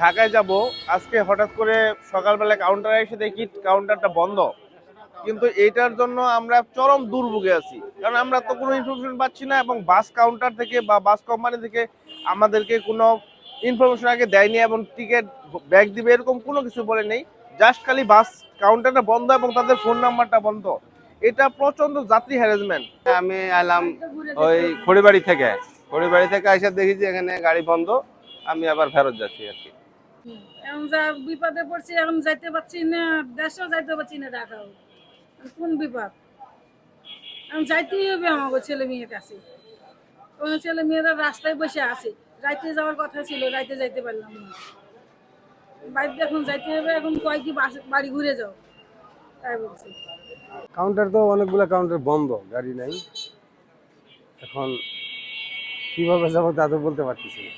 ঢাকায় যাব। আজকে হঠাৎ করে সকালবেলা কাউন্টারে এসে দেখি কাউন্টারটা বন্ধ। কিন্তু এইটার জন্য আমরা চরম দুর্ভোগে আছি। কারণ আমরা তো কোনো ইনফরমেশন পাচ্ছি না এবং বাস কাউন্টার থেকে বা বাস কোম্পানি থেকে আমাদেরকে কোনো ইনফরমেশন আগে দেয়নি এবং টিকিট ব্যাগ দিবে এরকম কোনো কিছু বলে নেই। জাস্ট খালি বাস কাউন্টারটা বন্ধ এবং তাদের ফোন নাম্বারটা বন্ধ। এটা প্রচণ্ড যাত্রী হ্যারাসমেন্ট আমি এলাম ওই খড়িবাড়ি থেকে। খড়িবাড়ি থেকে এসে দেখি যে এখানে গাড়ি বন্ধ। আমি আবার ফেরত যাচ্ছি আর কি। এখন যা বিপদে পড়ছি, এখন যাইতে পারছি না, দেশেও যাইতে পারছি না ঢাকাও। কোন বিপদ? এখন যাইতেই হবে আমাকে ছেলে মেয়ের কাছে। কোনো ছেলে মেয়েরা রাস্তায় বসে আছে, রাইতে যাওয়ার কথা ছিল, রাইতে যাইতে পারলাম না। বাড়িতে এখন যাইতে হবে, এখন কয় কি বাড়ি ঘুরে যাও, তাই বলছি। কাউন্টার তো অনেকগুলো কাউন্টার বন্ধ, গাড়ি নাই। এখন কীভাবে যাব তা তো বলতে পারতেছি না।